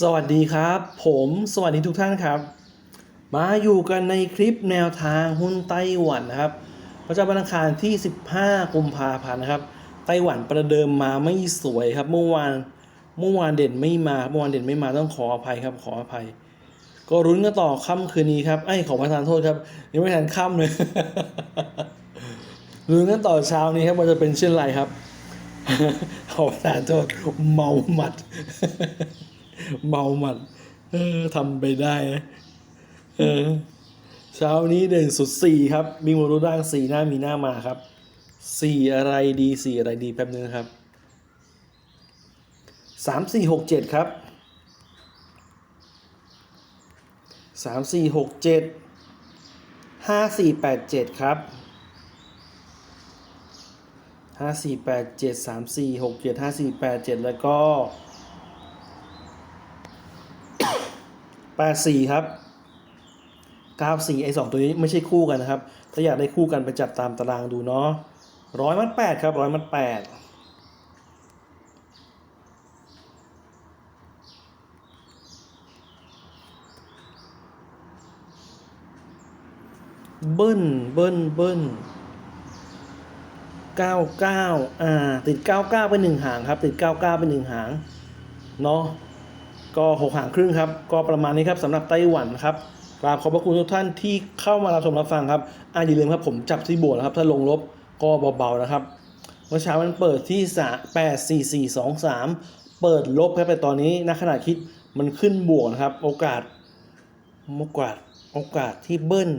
สวัสดีครับ ผมสวัสดีทุกท่านครับ มาอยู่กันในคลิปแนวทางหุ้นไต้หวันนะครับประจำวันอังคารที่ 15 กุมภาพันธ์นะครับ ไต้หวันประเดิมมาไม่สวยครับ เมื่อวานเมื่อวานเด่นไม่มาเมื่อวานเด่นไม่มาต้องขออภัยครับขออภัย ก็รุ้นกันต่อค่ำคืนนี้ครับไอ้ขอประทานโทษครับยังไม่ทันค่ำเลยรุ้นกันต่อเช้านี้ครับว่าจะเป็นเช่นไรครับขอประทานโทษเมาหมัด เมาหมัด เออทำไปได้นะเออเช้านี้เด่นสุดสี่ครับมีโมรูร่างสี่หน้ามีหน้ามาครับสี่อะไรดีสี่อะไรดีแป๊บนึงครับสามสี่หกเจ็ดครับสามสี่หกเจ็ดห้าสี่แปดเจ็ดครับห้าสี่แปดเจ็ดสามสี่หกเจ็ดห้าสี่แปดเจ็ดแล้วก็ แปดสี่ครับเก้าสี่ไอ้สองตัวนี้ไม่ใช่คู่กันนะครับ ถ้าอยากได้คู่กันไปจัดตามตารางดูเนาะร้อยมัดแปดครับร้อยมัดแปดเบิ้ลเบิ้ลเบิ้ลเก้าเก้าอ่า ติดเก้าเก้าไปหนึ่งหางครับ ติดเก้าเก้าไปหนึ่งหาง เนาะ ก็หกหางครึ่งครับ ก็ประมาณนี้ครับสำหรับไต้หวันครับกราบขอบพระคุณทุกท่านที่เข้ามารับชมรับฟังครับอ่าอย่าลืมครับผมจับที่บวกนะครับ ถ้าลงลบก็เบาๆนะครับเมื่อเช้ามันเปิดที่สแปดสี่สี่สองสามเปิดลบครับแต่ตอนนี้ณขณะคิดมันขึ้นบวกนะครับ โอกาสโอกาสโอกาสที่เบิ้ล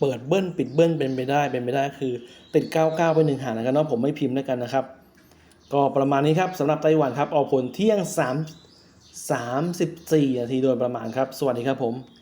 เปิดเบิ้ลปิดเบิ้ลเป็นไปได้เป็นไปได้คือติด 99 ไปหนึ่งหางนะครับเนาะผมไม่พิมพ์แล้วกันนะครับ ก็ประมาณนี้ครับสำหรับไต้หวันครับออกผลเที่ยง 3 34นาทีโดยประมาณครับ สวัสดีครับผม